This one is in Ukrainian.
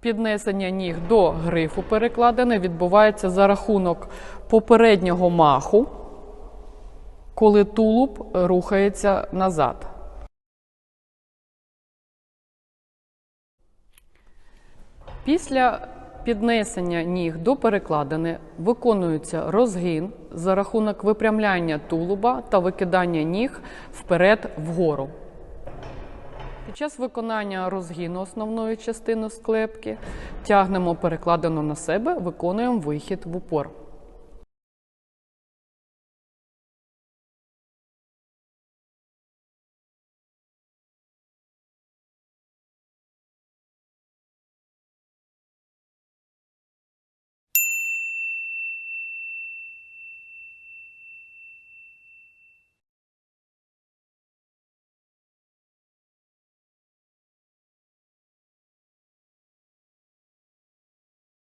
Піднесення ніг до грифу перекладини відбувається за рахунок попереднього маху, коли тулуб рухається назад. Після піднесення ніг до перекладини виконується розгин за рахунок випрямляння тулуба та викидання ніг вперед вгору. Під час виконання розгіну основної частини склепки тягнемо перекладину на себе, виконуємо вихід в упор.